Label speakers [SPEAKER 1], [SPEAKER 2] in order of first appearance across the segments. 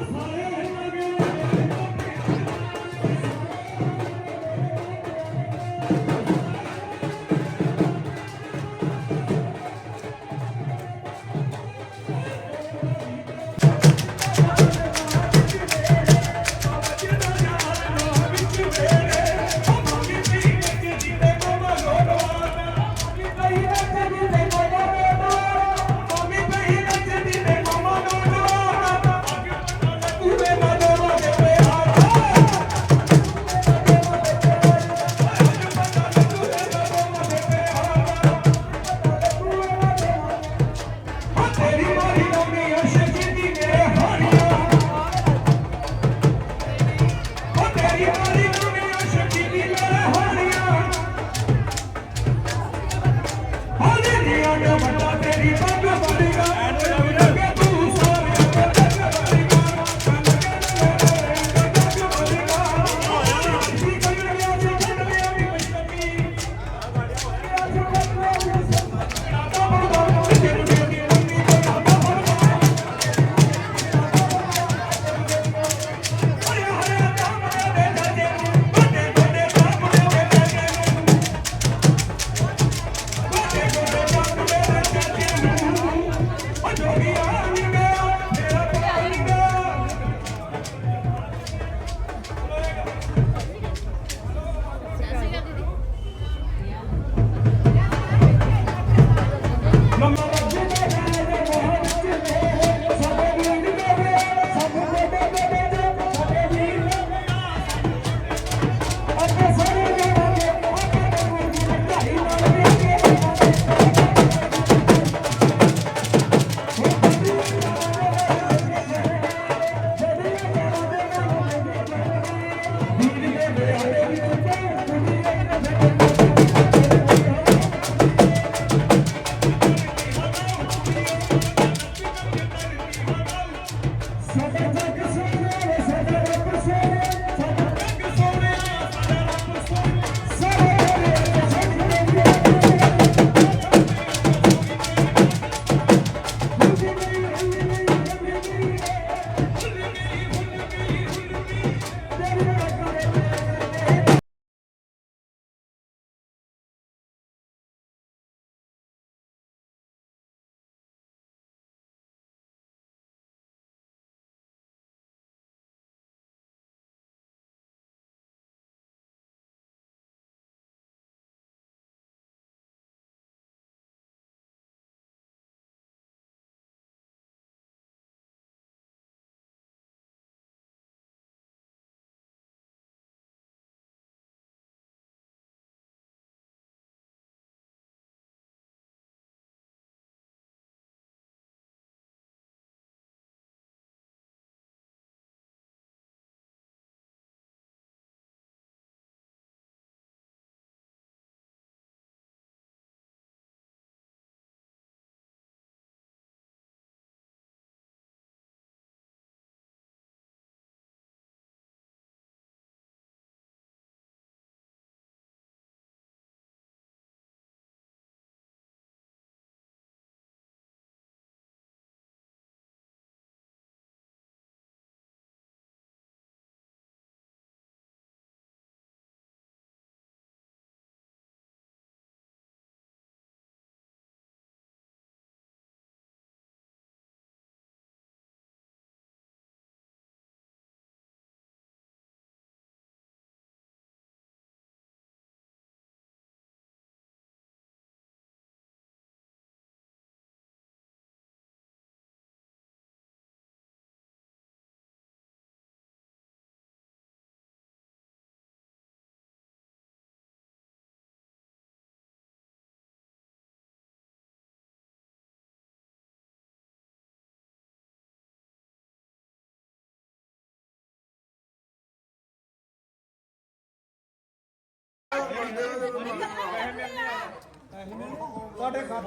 [SPEAKER 1] ਤੇਰੀ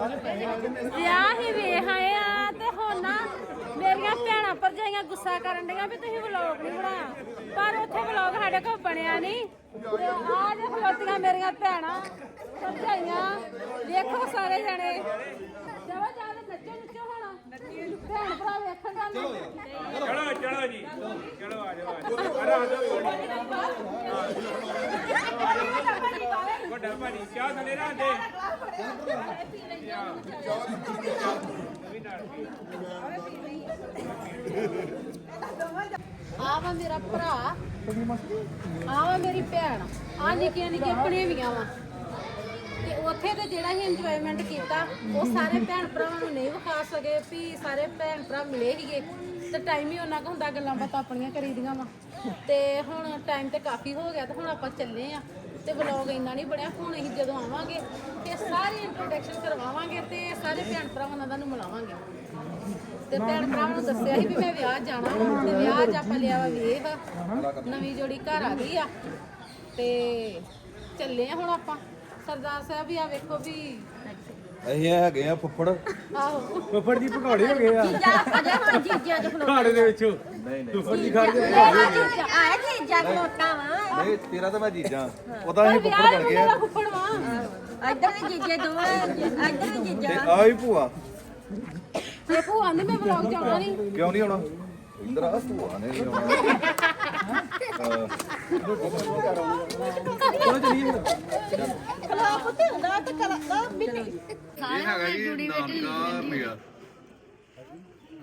[SPEAKER 2] ਵਿਆਹ ਹੀ ਵੇਖ ਆ ਤੇ ਹੁਣ ਨਾ ਮੇਰੀਆਂ ਭੈਣਾਂ ਭਰਜਾਈਆਂ ਗੁੱਸਾ ਕਰਨ ਡੀਆਂ ਵੀ ਤੁਸੀਂ ਵਲੌਗ ਨਹੀਂ ਬਣਾਇਆ ਪਰ ਉੱਥੇ ਵਲੌਗ ਸਾਡੇ ਕੋਲ ਬਣਿਆ ਨਹੀਂ। ਤੇ ਆਹ ਜੇ ਖਲੋਤੀਆਂ ਮੇਰੀਆਂ ਭੈਣਾਂ, ਭਰਜਾਈਆਂ, ਵੇਖੋ ਸਾਰੇ ਜਣੇ। ਚਲੋ ਜਾ ਨੱਚੋ ਨੱਚੋ ਹੁਣ। ਭੈਣ ਭਰਾ ਵੇਖਣ ਜਾਂਦੇ
[SPEAKER 3] ਚਲੋ ਜੀ। ਚਲੋ ਆ ਜਾਓ ਆ ਜਾਓ। ਅਰੇ ਆ ਜਾਓ ਵੱਡਾ ਭਾਜੀ ਚਾਹ ਥਲੇ ਰੱਖ ਦੇ।
[SPEAKER 2] ਆ ਵਾ ਮੇਰਾ ਭਰਾ। ਆ ਵਾ ਮੇਰੀ ਭੈਣ। ਆ ਨਿੱਕੀਆਂ ਨਿੱਕੀਆਂ ਭਣੇਵੀਆਂ ਵਾ। ਤੇ ਉੱਥੇ ਤੇ ਜਿਹੜਾ ਹੀ ਇੰਜੋਇਮੈਂਟ ਕੀਤਾ ਉਹ ਸਾਰੇ ਭੈਣ ਭਰਾਵਾਂ ਨੂੰ ਨਹੀਂ ਵਿਖਾ ਸਕੇ ਵੀ ਸਾਰੇ ਭੈਣ ਭਰਾ ਮਿਲੇ ਹੀਗੇ ਤੇ ਟਾਈਮ ਹੀ ਉਹਨਾਂ ਕੋ ਹੁੰਦਾ, ਗੱਲਾਂ ਬਾਤਾਂ ਆਪਣੀਆਂ ਕਰੀਦੀਆਂ ਵਾ। ਤੇ ਹੁਣ ਟਾਈਮ ਤੇ ਕਾਫੀ ਹੋ ਗਿਆ ਤੇ ਹੁਣ ਆਪਾਂ ਚੱਲੇ ਆ। ਤੇ ਵਲੌਗ ਇੰਨਾ ਨਹੀਂ ਬਣਿਆ, ਹੁਣ ਅਸੀਂ ਜਦੋਂ ਆਵਾਂਗੇ ਤੇ ਸਾਰੀ ਇੰਟਰੋਡਕਸ਼ਨ ਕਰਵਾਵਾਂਗੇ ਤੇ ਸਾਰੇ ਭੈਣ ਭਰਾਵਾਂ ਨਾਲ ਤੁਹਾਨੂੰ ਮਿਲਾਵਾਂਗੇ। ਤੇ ਭੈਣ ਭਰਾਵਾਂ ਨੂੰ ਦੱਸਿਆ ਸੀ ਵੀ ਮੈਂ ਵਿਆਹ ਜਾਣਾ ਵਾ, ਤੇ ਵਿਆਹ 'ਚ ਆਪਾਂ ਲਿਆ ਵਾ ਵੇਖ, ਨਵੀਂ ਜੋੜੀ ਘਰ ਆ ਗਈ ਆ। ਤੇ ਚੱਲੇ ਆ ਹੁਣ ਆਪਾਂ। ਸਰਦਾਰ ਸਾਹਿਬ ਵੀ ਆ ਵੇਖੋ ਵੀ
[SPEAKER 4] ਅਸੀਂ ਹੈਗੇ ਆ ਫੁੱਫੜ।
[SPEAKER 2] ਆਹੋ।
[SPEAKER 3] ਫੁੱਫੜ ਜੀ ਪਕੌੜੇ ਹੋ ਗਏ ਆ।
[SPEAKER 2] ਜੀਜਾ ਅਜੇ ਹੁਣ ਜੀਜਾ ਦੇ
[SPEAKER 3] ਦੇ ਵਿੱਚੋਂ।
[SPEAKER 4] ਨਹੀਂ ਨਹੀਂ।
[SPEAKER 3] ਫੁੱਫੜ ਜੀ ਖਾ ਕੇ
[SPEAKER 2] ਜੀਜਾ ਆਏ ਜੀਜਾ ਖਲੋਤਾ ਵਾ।
[SPEAKER 4] ਨਹੀਂ ਤੇਰਾ ਤਾਂ ਮੈਂ ਜੀਜਾਂ। ਉਹਦਾ ਅਸੀਂ ਫੁੱਫੜ ਬਣ ਗਏ
[SPEAKER 2] ਦਾ
[SPEAKER 4] ਆ
[SPEAKER 2] ਫੁੱਫੜ ਵਾ।
[SPEAKER 5] ਇੱਧਰ ਦੇ ਜੀਜੇ ਦੋਵੇਂ ਇੱਧਰ ਦੇ ਜੀਜਾ।
[SPEAKER 4] ਤੇ ਆ ਵੀ ਭੂਆ।
[SPEAKER 2] ਤੇ ਭੂਆ ਨੇ ਮੈਂ ਵਲੌਗ ਆਉਣਾ ਨਹੀਂ
[SPEAKER 4] ਕਿਉਂ ਨਹੀਂ ਆਉਣਾ? ਇੰਦਰ ਆ ਭੂਆ ਨੇ ਨਹੀਂ ਆਉਣਾ। ਹਾਂ।
[SPEAKER 5] ਖਲਾ ਪੁੱਤੇ ਹੁੰਦਾ ਤੇ ਕਲਾ ਦਾ ਬਿੱਲੀ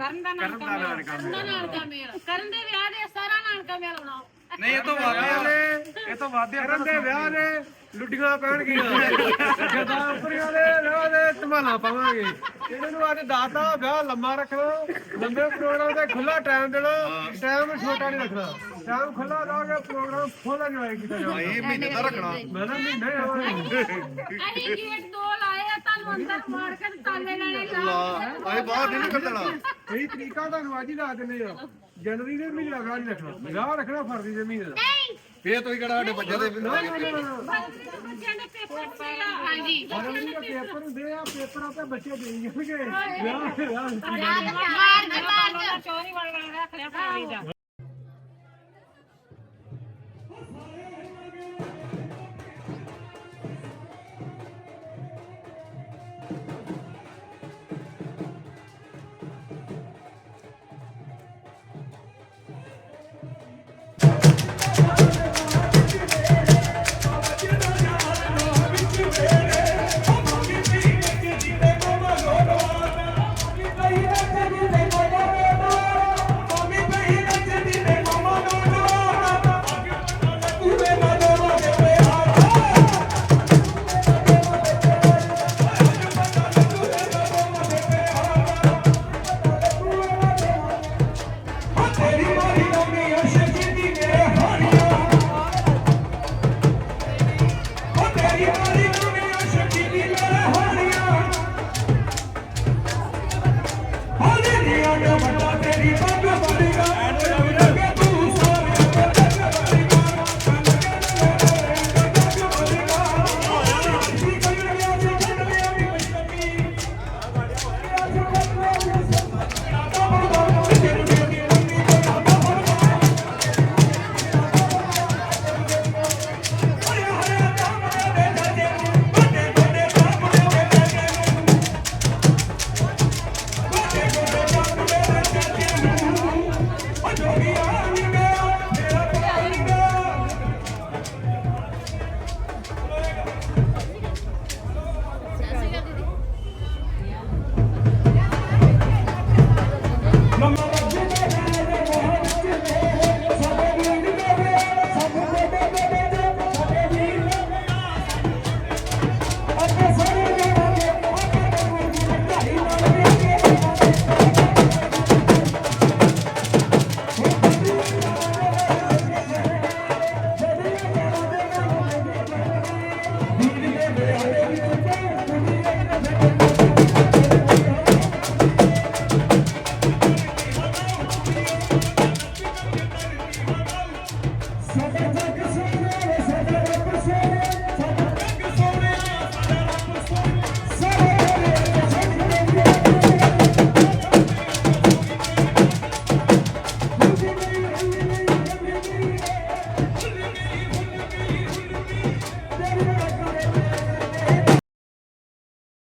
[SPEAKER 4] ਇਹ ਜੀ ਨਾਨਕਾ ਮੇਰਾ
[SPEAKER 2] ਕਰਨ ਦਾ ਮੇਲ। ਕਰਨ ਦਾ ਨਾਨਕਾ ਮੇਲ। ਕਰਨ ਦੇ ਵਿਆਹ ਦੇ ਸਾਰਾ ਨਾਨਕਾ ਮੇਲ ਆਉਣਾ
[SPEAKER 3] ਨਹੀਂ ਇਹ ਤੋਂ ਵਾਧਿਆ ਨੇ ਇਹ ਤੋਂ ਵਾਧਿਆ ਕਰਨ ਦੇ ਵਿਆਹ ਨੇ ਲੁੱਡੀਆਂ ਪੈਣਗੀਆਂ। ਜਦਾਪਰੀਆਂ ਦੇ ਵਿਆਹ ਦੇ ਧਮਾਲਾ ਪਾਵਾਂਗੇ। ਇਹਨਾਂ ਨੂੰ ਅੱਜ ਦਾਤਾ ਵਿਆਹ ਲੰਮਾ ਰੱਖਣਾ। ਲੰਬੇ ਪ੍ਰੋਗਰਾਮ ਤੇ ਖੁੱਲਾ ਟਾਈਮ ਦੇਣਾ। ਟਾਈਮ ਛੋਟਾ ਨਹੀਂ ਰੱਖਣਾ। ਟਾਈਮ ਖੁੱਲਾ ਦਾਗੇ ਪ੍ਰੋਗਰਾਮ ਫੁੱਲ ਇੰਜੋਏ ਕੀਤਾ ਜਾਵੇ।
[SPEAKER 4] ਅਸੀਂ ਮਹੀਨੇ ਦਾ ਰੱਖਣਾ।
[SPEAKER 3] ਮੈਂ ਨਾ ਮਹੀਨੇ ਹੋਏ
[SPEAKER 2] ਅਸੀਂ ਗੇਟ ਦੋ ਅੰਦਰ ਮਾਰ ਕੇ ਤਾਲੇ ਨਾਲੇ ਲਾ
[SPEAKER 4] ਅਸੀਂ ਬਾਹਰ ਨਹੀਂ ਨਿਕਲਣਾ
[SPEAKER 3] ਕਈ ਤਰੀਕਾ ਤੁਹਾਨੂੰ ਅੱਜ ਹੀ। ਦੱਸ ਦਿੰਦੇ ਆ ਜਨਵਰੀ ਦੇ ਮਹੀਨੇ ਦਾ ਵਿਆਹ ਨਹੀਂ ਰੱਖਣਾ ਵਿਆਹ ਰੱਖਣਾ ਫਰਵਰੀ ਦੇ ਮਹੀਨੇ ਦਾ
[SPEAKER 4] ਫੇਰ ਤੁਸੀਂ ਕਿਹੜਾ ਸਾਡੇ ਬੱਚੇ ਦੇ
[SPEAKER 3] ਨਾ ਨਾ ਨਾ ਨਾ
[SPEAKER 2] ਬੱਚਿਆਂ ਦੇ ਪੇਪਰ ਸੀ ਹਾਂਜੀ
[SPEAKER 3] ਫਰਵਰੀ ਦੇ ਪੇਪਰ ਹੁੰਦੇ ਆ ਪੇਪਰ ਆਪੇ ਬੱਚੇ ਦੇ ਜਾਣਗੇ ਵਿਆਹ ਵਿਆਹ
[SPEAKER 2] ਮਾਰ ਦੇ ਮਾਰ ਦੇ ਚੋਰੀ ਵਾਲਾ ਰੱਖ ਲਿਆ ਫਰਵਰੀ ਦਾ
[SPEAKER 1] Come on.